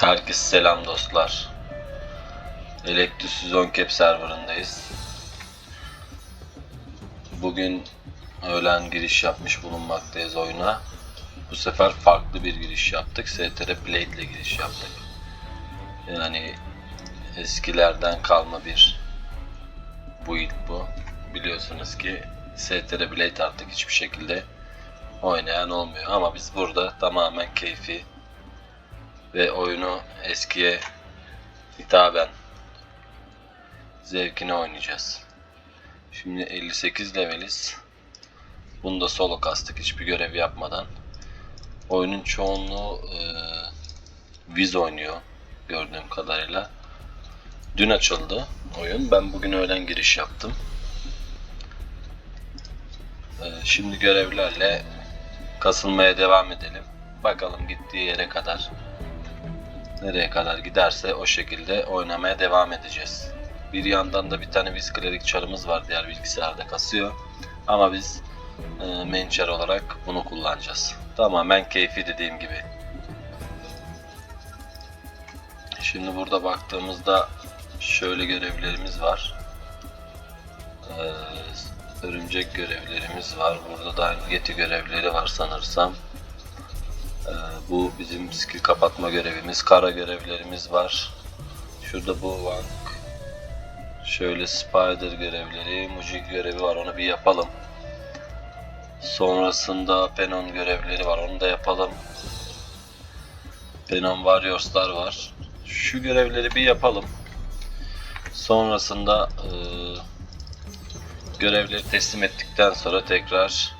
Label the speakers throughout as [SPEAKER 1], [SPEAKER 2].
[SPEAKER 1] Herkese selam dostlar. Electus Zoncap serverındayız. Bugün öğlen giriş yapmış bulunmaktayız oyuna. Bu sefer farklı bir giriş yaptık. STR Blade ile giriş yaptık. Yani eskilerden kalma bir build bu. Biliyorsunuz ki STR Blade artık hiçbir şekilde oynayan olmuyor. Ama biz burada tamamen keyfi ve oyunu eskiye hitaben zevkine oynayacağız. Şimdi 58 leveliz. Bunda solo kastık hiçbir görev yapmadan. Oyunun çoğunluğu e, Viz oynuyor gördüğüm kadarıyla. Dün açıldı oyun. Ben bugün öğlen giriş yaptım. E, şimdi görevlerle kasılmaya devam edelim. Bakalım gittiği yere kadar nereye kadar giderse o şekilde oynamaya devam edeceğiz. Bir yandan da bir tane Viz Cleric çarımız var diğer bilgisayarda kasıyor. Ama biz e, main char olarak bunu kullanacağız. Tamamen keyfi dediğim gibi. Şimdi burada baktığımızda şöyle görevlerimiz var. Ee, örümcek görevlerimiz var. Burada da yeti görevleri var sanırsam. Ee, bu bizim skill kapatma görevimiz. Kara görevlerimiz var. Şurada bu Wank. Şöyle Spider görevleri, Mujik görevi var. Onu bir yapalım. Sonrasında Penon görevleri var. Onu da yapalım. Penon Warriors'lar var. Şu görevleri bir yapalım. Sonrasında eee, görevleri teslim ettikten sonra tekrar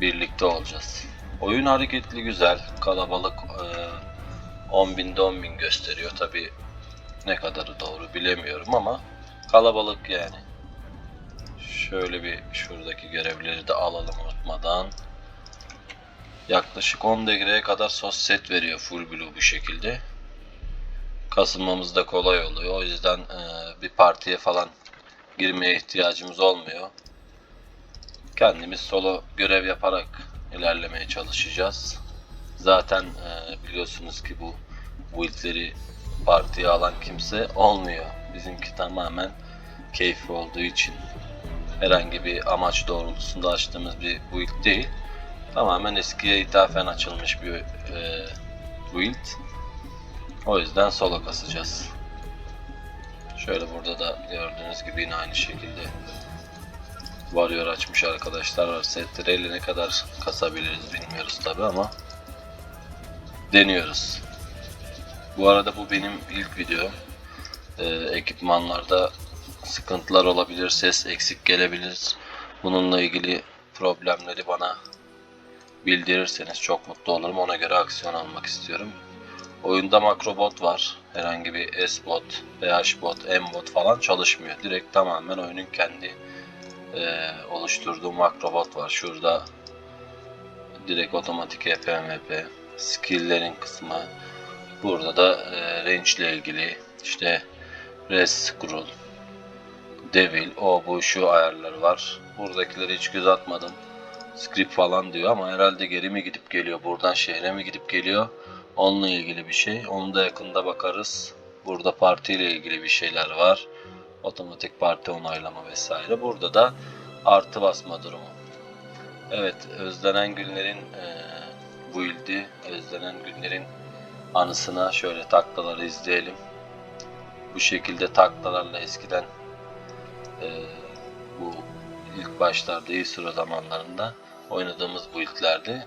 [SPEAKER 1] birlikte olacağız. Oyun hareketli güzel. Kalabalık eee 10 binde 10 bin gösteriyor. Tabi ne kadarı doğru bilemiyorum ama kalabalık yani. Şöyle bir şuradaki görevleri de alalım unutmadan. Yaklaşık 10 degreye kadar sos set veriyor full blue bu şekilde. Kasılmamız da kolay oluyor. O yüzden eee, bir partiye falan girmeye ihtiyacımız olmuyor. Kendimiz solo görev yaparak ilerlemeye çalışacağız. Zaten eee, biliyorsunuz ki bu build'leri partiye alan kimse olmuyor. Bizimki tamamen keyfi olduğu için herhangi bir amaç doğrultusunda açtığımız bir build değil. Tamamen eskiye ithafen açılmış bir eee build. O yüzden solo kasacağız. Şöyle burada da gördüğünüz gibi yine aynı şekilde varıyor açmış arkadaşlar var. Setleri ne kadar kasabiliriz bilmiyoruz tabi ama deniyoruz. Bu arada bu benim ilk videom. Ee, ekipmanlarda sıkıntılar olabilir, ses eksik gelebilir. Bununla ilgili problemleri bana bildirirseniz çok mutlu olurum. Ona göre aksiyon almak istiyorum. Oyunda makrobot var. Herhangi bir S-bot, PH-bot, M-bot falan çalışmıyor. Direkt tamamen oyunun kendi e, oluşturduğu makrobot var. Şurada direkt otomatik EP, MP, skill'lerin kısmı. Burada da e, range ile ilgili işte res scroll, devil, o bu şu ayarları var. Buradakileri hiç göz atmadım. Script falan diyor ama herhalde geri mi gidip geliyor, buradan şehre mi gidip geliyor? Onunla ilgili bir şey. Onu da yakında bakarız. Burada parti ile ilgili bir şeyler var. Otomatik parti onaylama vesaire. Burada da artı basma durumu. Evet, özlenen günlerin e, bu ildi. Özlenen günlerin anısına şöyle taklaları izleyelim. Bu şekilde taklalarla eskiden e, bu ilk başlarda iyi sıra zamanlarında oynadığımız bu ilklerdi.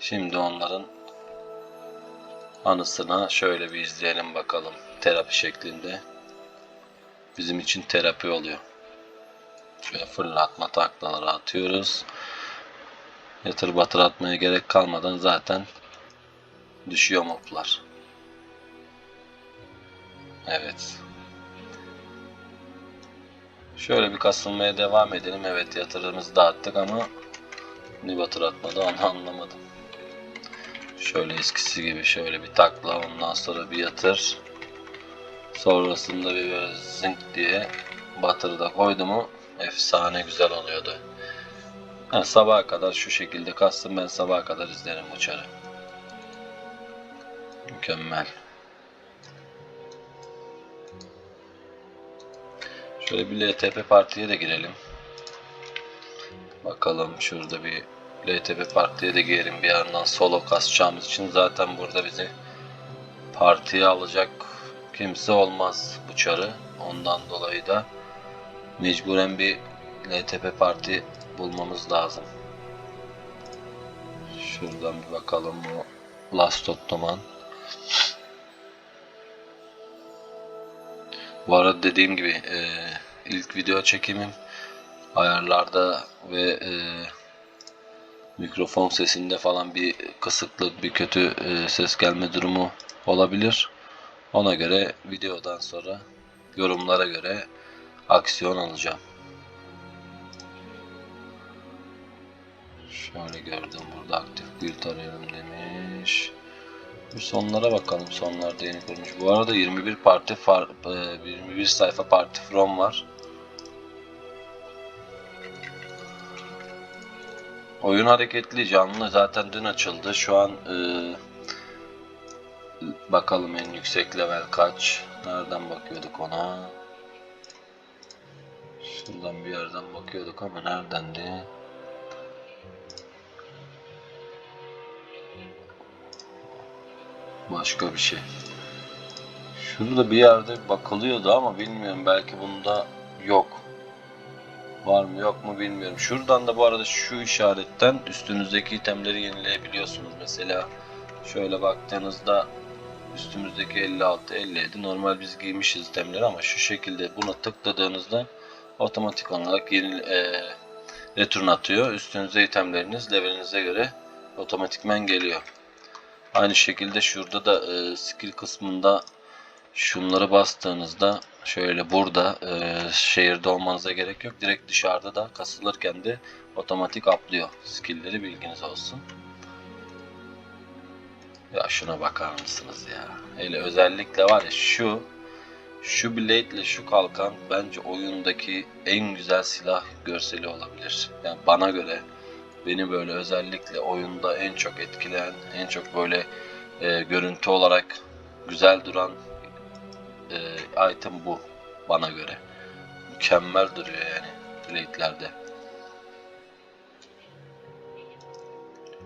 [SPEAKER 1] Şimdi onların anısına şöyle bir izleyelim bakalım terapi şeklinde. Bizim için terapi oluyor. Şöyle fırlatma taklaları atıyoruz. Yatır batır atmaya gerek kalmadan zaten düşüyor moblar. Evet. Şöyle bir kasılmaya devam edelim. Evet yatırımızı dağıttık ama ne batır atmadı onu anlamadım. Şöyle eskisi gibi şöyle bir takla ondan sonra bir yatır. Sonrasında bir böyle zınk diye batırda koydu mu efsane güzel oluyordu. Ha, sabaha kadar şu şekilde kastım ben sabaha kadar izlerim bu çarı. Mükemmel. Şöyle bir LTP partiye de girelim. Bakalım şurada bir LTP partiye de girelim bir yandan solo kasacağımız için zaten burada bizi partiye alacak kimse olmaz bu çarı. Ondan dolayı da mecburen bir LTP parti bulmamız lazım. Şuradan bir bakalım bu Last Ottoman. Bu arada dediğim gibi e, ilk video çekimim ayarlarda ve e, mikrofon sesinde falan bir kısıklık, bir kötü e, ses gelme durumu olabilir. Ona göre videodan sonra yorumlara göre aksiyon alacağım. Şöyle gördüm burada aktif build arıyorum demiş. Bir sonlara bakalım. Sonlarda yeni kurmuş. Bu arada 21 parti far, e, 21 sayfa parti from var. Oyun hareketli, canlı. Zaten dün açıldı. Şu an e, bakalım en yüksek level kaç. Nereden bakıyorduk ona? Şuradan bir yerden bakıyorduk ama neredendi? Başka bir şey. Şurada bir yerde bakılıyordu ama bilmiyorum belki bunda yok. Var mı yok mu bilmiyorum. Şuradan da bu arada şu işaretten üstünüzdeki itemleri yenileyebiliyorsunuz. Mesela şöyle baktığınızda üstümüzdeki 56 57 normal biz giymişiz itemleri ama şu şekilde buna tıkladığınızda otomatik olarak yeni e, return atıyor. Üstünüze itemleriniz levelinize göre otomatikmen geliyor. Aynı şekilde şurada da e, skill kısmında şunları bastığınızda şöyle burada e, şehirde olmanıza gerek yok. Direkt dışarıda da kasılırken de otomatik atlıyor. Skill'leri bilginiz olsun. Ya şuna bakar mısınız ya? Hele özellikle var ya şu şu blade ile şu kalkan bence oyundaki en güzel silah görseli olabilir. Yani bana göre beni böyle özellikle oyunda en çok etkileyen, en çok böyle e, görüntü olarak güzel duran e, item bu bana göre. Mükemmel duruyor yani blade'lerde.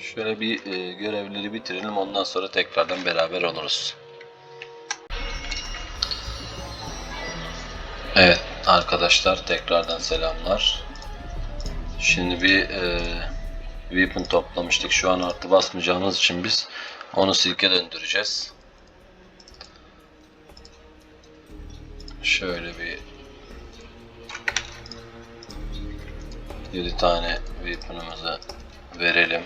[SPEAKER 1] Şöyle bir e, görevleri bitirelim ondan sonra tekrardan beraber oluruz. Evet arkadaşlar tekrardan selamlar. Şimdi bir e, weapon toplamıştık. Şu an artı basmayacağımız için biz onu silke döndüreceğiz. Şöyle bir 7 tane weapon'ımızı verelim.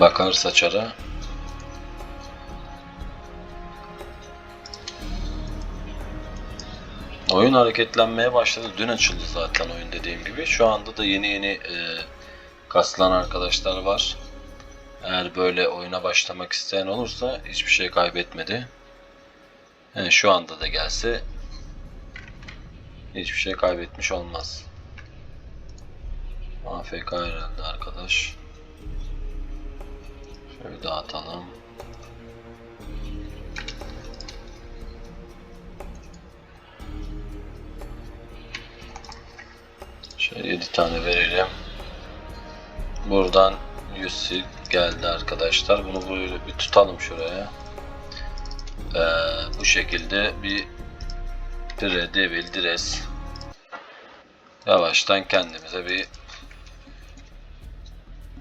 [SPEAKER 1] Bakar saçara. Oyun hareketlenmeye başladı. Dün açıldı zaten oyun dediğim gibi. Şu anda da yeni yeni e, kasılan arkadaşlar var. Eğer böyle oyuna başlamak isteyen olursa hiçbir şey kaybetmedi. Yani şu anda da gelse hiçbir şey kaybetmiş olmaz. AFK herhalde arkadaş. Şöyle dağıtalım. Şöyle 7 tane verelim. Buradan 100 sil geldi arkadaşlar. Bunu böyle bir tutalım şuraya. Ee, bu şekilde bir dire, devil, dires yavaştan kendimize bir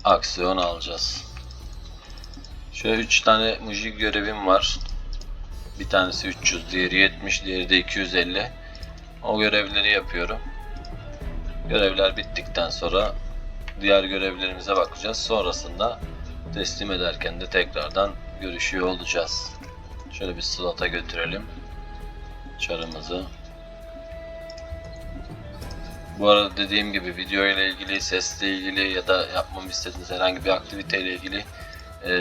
[SPEAKER 1] aksiyon alacağız. Şöyle 3 tane muji görevim var. Bir tanesi 300, diğeri 70, diğeri de 250. O görevleri yapıyorum. Görevler bittikten sonra diğer görevlerimize bakacağız. Sonrasında teslim ederken de tekrardan görüşüyor olacağız. Şöyle bir slota götürelim çarımızı. Bu arada dediğim gibi video ile ilgili, sesle ilgili ya da yapmamı istediğiniz herhangi bir aktivite ile ilgili e,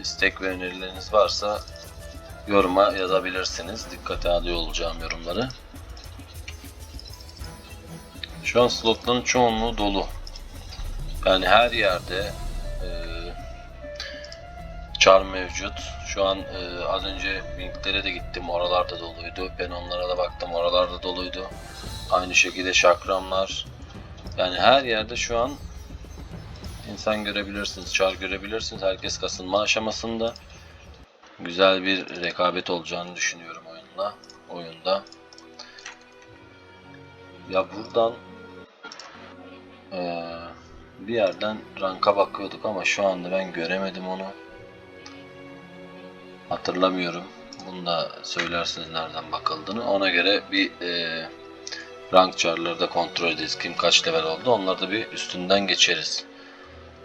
[SPEAKER 1] istek ve önerileriniz varsa yoruma yazabilirsiniz. Dikkate alıyor olacağım yorumları. Şu an slotların çoğunluğu dolu. Yani her yerde e, çar mevcut. Şu an e, az önce linklere de gittim. Oralarda doluydu. Ben onlara da baktım. Oralarda doluydu. Aynı şekilde şakramlar. Yani her yerde şu an insan görebilirsiniz. Çar görebilirsiniz. Herkes kasılma aşamasında. Güzel bir rekabet olacağını düşünüyorum oyunla. Oyunda. Ya buradan eee, bir yerden ranka bakıyorduk ama şu anda ben göremedim onu. Hatırlamıyorum. Bunu da söylersiniz nereden bakıldığını. Ona göre bir eee, rank chartları da kontrol ederiz. Kim kaç level oldu. Onları da bir üstünden geçeriz.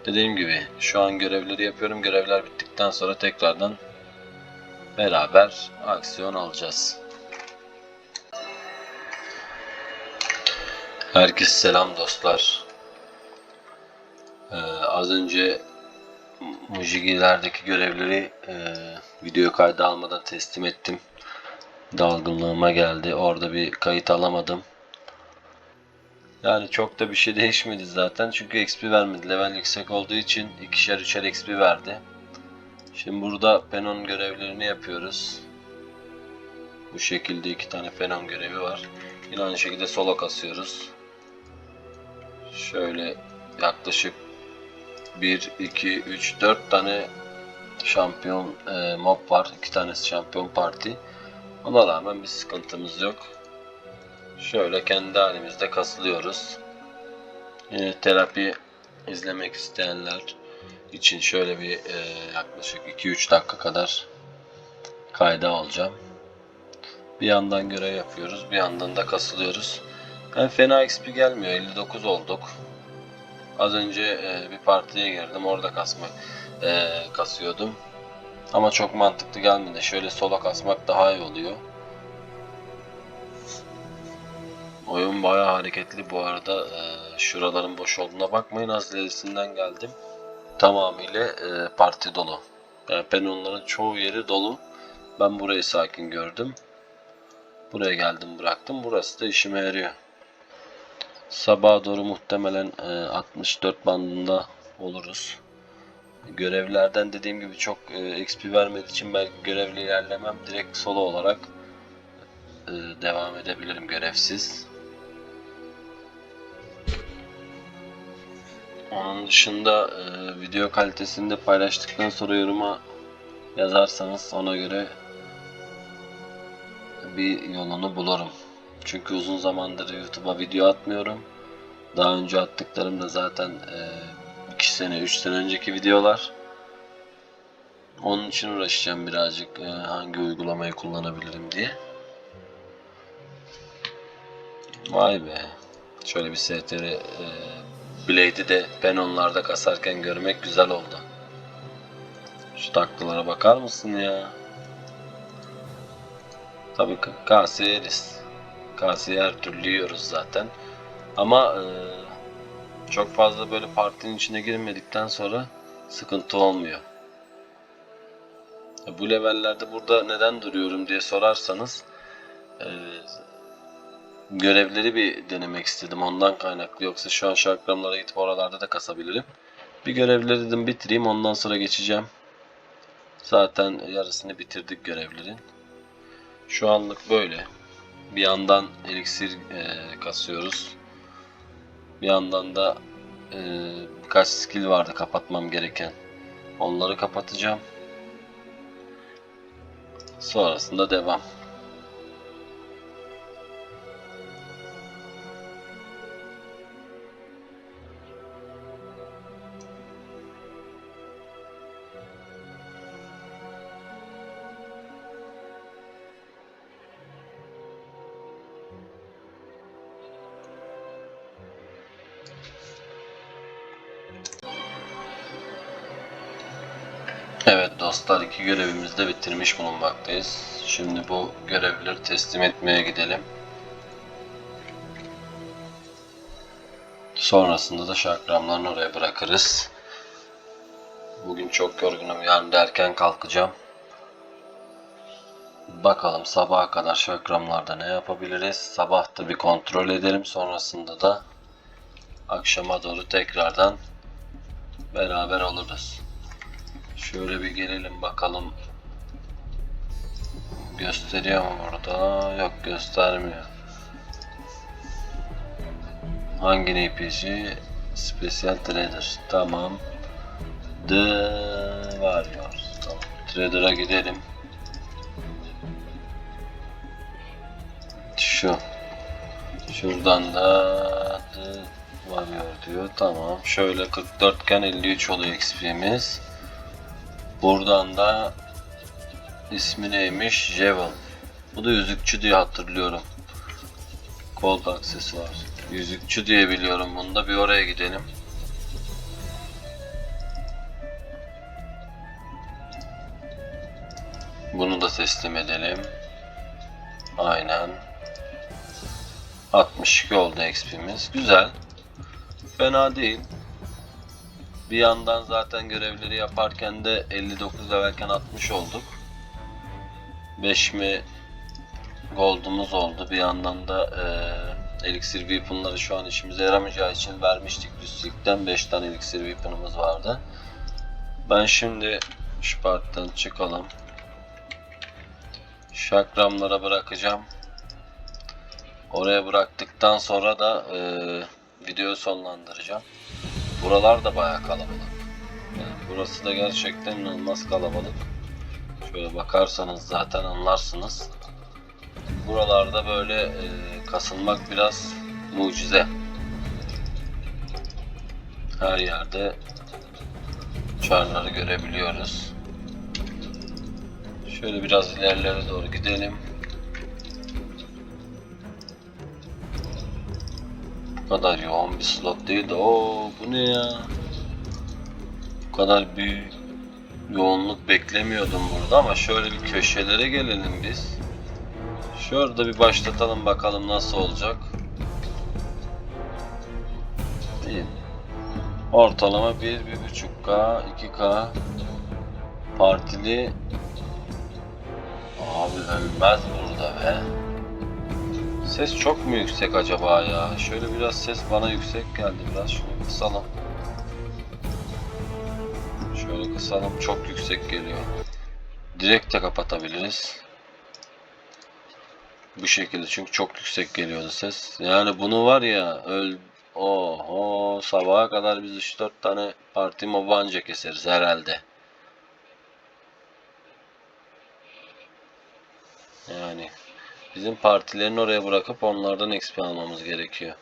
[SPEAKER 1] Dediğim gibi şu an görevleri yapıyorum. Görevler bittikten sonra tekrardan beraber aksiyon alacağız. Herkese selam dostlar. Ee, az önce Mujigilerdeki görevleri e, video kaydı almadan teslim ettim. Dalgınlığıma geldi. Orada bir kayıt alamadım. Yani çok da bir şey değişmedi zaten. Çünkü XP vermedi. Level yüksek olduğu için ikişer üçer XP verdi. Şimdi burada penon görevlerini yapıyoruz. Bu şekilde iki tane penon görevi var. Yine aynı şekilde solo kasıyoruz. Şöyle yaklaşık 1, 2, 3, 4 tane şampiyon e, mob var. 2 tanesi şampiyon parti. Ona rağmen bir sıkıntımız yok. Şöyle kendi halimizde kasılıyoruz. Yine terapi izlemek isteyenler için şöyle bir e, yaklaşık 2-3 dakika kadar kayda alacağım. Bir yandan görev yapıyoruz, bir yandan da kasılıyoruz. Yani fena XP gelmiyor, 59 olduk. Az önce e, bir partiye girdim, orada kasmak e, kasıyordum. Ama çok mantıklı gelmedi. Şöyle sola kasmak daha iyi oluyor. Oyun bayağı hareketli bu arada. E, şuraların boş olduğuna bakmayın. Az ilerisinden geldim. Tamamıyla e, parti dolu. Yani penonların çoğu yeri dolu. Ben burayı sakin gördüm. Buraya geldim bıraktım. Burası da işime yarıyor. Sabaha doğru muhtemelen e, 64 bandında oluruz. Görevlerden dediğim gibi çok e, XP vermediği için belki görevli ilerlemem. Direkt solo olarak e, devam edebilirim görevsiz. Onun dışında e, video kalitesini de paylaştıktan sonra yoruma yazarsanız ona göre bir yolunu bulurum. Çünkü uzun zamandır YouTube'a video atmıyorum. Daha önce attıklarım da zaten 2 sene 3 sene önceki videolar. Onun için uğraşacağım birazcık e, hangi uygulamayı kullanabilirim diye. Vay be. Şöyle bir STR e, Blade'i de penonlarda kasarken görmek güzel oldu. Şu taklalara bakar mısın ya? Tabii KS yeriz. KS'yi her türlü yiyoruz zaten. Ama e, çok fazla böyle partinin içine girmedikten sonra sıkıntı olmuyor. E, Bu levellerde burada neden duruyorum diye sorarsanız e, görevleri bir denemek istedim ondan kaynaklı yoksa şu an şarkılamlara gidip oralarda da kasabilirim. Bir görevleri dedim bitireyim ondan sonra geçeceğim. Zaten yarısını bitirdik görevlerin. Şu anlık böyle. Bir yandan eliksir e, kasıyoruz. Bir yandan da e, birkaç skill vardı kapatmam gereken. Onları kapatacağım. Sonrasında devam. Evet dostlar iki görevimizi de bitirmiş bulunmaktayız. Şimdi bu görevleri teslim etmeye gidelim. Sonrasında da şakramlarını oraya bırakırız. Bugün çok yorgunum. Yarın da erken kalkacağım. Bakalım sabaha kadar şakramlarda ne yapabiliriz. Sabah da bir kontrol edelim. Sonrasında da akşama doğru tekrardan beraber oluruz. Şöyle bir gelelim bakalım. Gösteriyor mu burada? Yok göstermiyor. Hangi NPC? Special Trader. Tamam. The Warriors. Tamam. Trader'a gidelim. Şu. Şuradan da Warrior diyor. Tamam. Şöyle 44 iken 53 oluyor XP'miz. Buradan da ismi neymiş? Jewel. Bu da yüzükçü diye hatırlıyorum. Gold aksesuar. Yüzükçü diye biliyorum bunda. Bir oraya gidelim. Bunu da teslim edelim. Aynen. 62 oldu XP'miz. Güzel. Fena değil. Bir yandan zaten görevleri yaparken de 59 levelken 60 olduk. 5 mi gold'umuz oldu. Bir yandan da eee elixir weapon'ları şu an işimize yaramayacağı için vermiştik üstlükten 5 tane elixir weapon'ımız vardı. Ben şimdi şu partiden çıkalım. Şakramlara bırakacağım. Oraya bıraktıktan sonra da eee videoyu sonlandıracağım. Buralar da bayağı kalabalık. Yani burası da gerçekten inanılmaz kalabalık. Şöyle bakarsanız zaten anlarsınız. Buralarda böyle e, kasılmak biraz mucize. Her yerde çarları görebiliyoruz. Şöyle biraz ilerlere doğru gidelim. Kadar yoğun bir slot değil de o bu ne ya? Bu kadar büyük yoğunluk beklemiyordum burada ama şöyle bir köşelere gelelim biz. Şurada bir başlatalım bakalım nasıl olacak. Değil. Ortalama 1-1.5K, 2K partili Abi ölmez burada be. Ses çok mu yüksek acaba ya? Şöyle biraz ses bana yüksek geldi biraz. Şunu kısalım. Şöyle kısalım. Çok yüksek geliyor. Direkt de kapatabiliriz. Bu şekilde çünkü çok yüksek geliyordu ses. Yani bunu var ya öl Oho sabaha kadar biz 3-4 tane parti anca keseriz herhalde. Yani bizim partilerini oraya bırakıp onlardan XP almamız gerekiyor.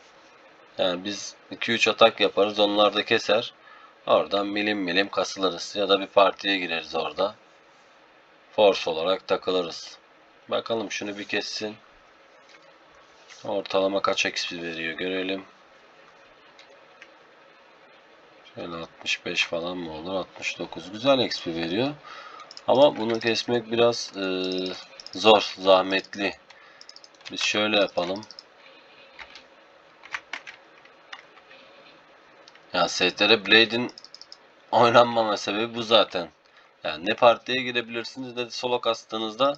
[SPEAKER 1] Yani biz 2-3 atak yaparız onlar da keser. Oradan milim milim kasılırız. Ya da bir partiye gireriz orada. Force olarak takılırız. Bakalım şunu bir kessin. Ortalama kaç XP veriyor görelim. Şöyle 65 falan mı olur? 69. Güzel XP veriyor. Ama bunu kesmek biraz eee, zor, zahmetli. Biz şöyle yapalım. Ya STR Blade'in oynanmama sebebi bu zaten. Yani ne partiye girebilirsiniz ne de solo kastığınızda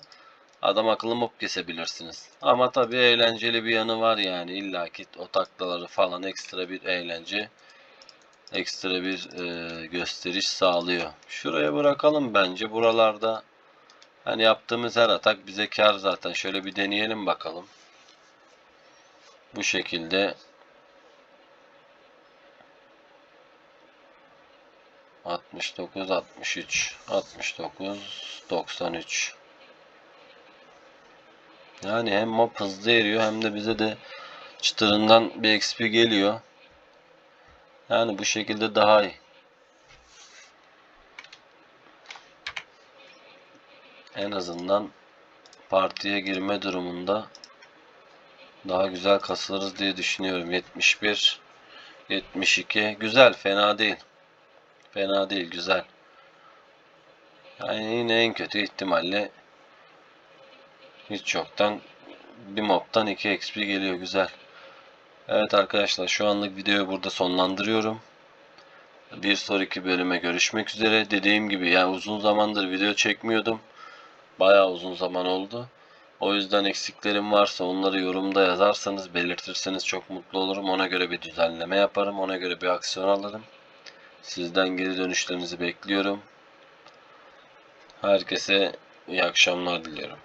[SPEAKER 1] adam akıllı mob kesebilirsiniz. Ama tabii eğlenceli bir yanı var yani illaki o taklaları falan ekstra bir eğlence ekstra bir e, gösteriş sağlıyor. Şuraya bırakalım bence. Buralarda hani yaptığımız her atak bize kar zaten. Şöyle bir deneyelim bakalım. Bu şekilde 69 63 69 93 Yani hem mob hızlı eriyor hem de bize de çıtırından bir XP geliyor. Yani bu şekilde daha iyi. En azından partiye girme durumunda daha güzel kasılırız diye düşünüyorum. 71 72 güzel fena değil. Fena değil güzel. Yani yine en kötü ihtimalle hiç yoktan bir mobtan 2 XP geliyor güzel. Evet arkadaşlar şu anlık videoyu burada sonlandırıyorum. Bir sonraki bölüme görüşmek üzere. Dediğim gibi yani uzun zamandır video çekmiyordum. Bayağı uzun zaman oldu. O yüzden eksiklerim varsa onları yorumda yazarsanız belirtirseniz çok mutlu olurum. Ona göre bir düzenleme yaparım. Ona göre bir aksiyon alırım. Sizden geri dönüşlerinizi bekliyorum. Herkese iyi akşamlar diliyorum.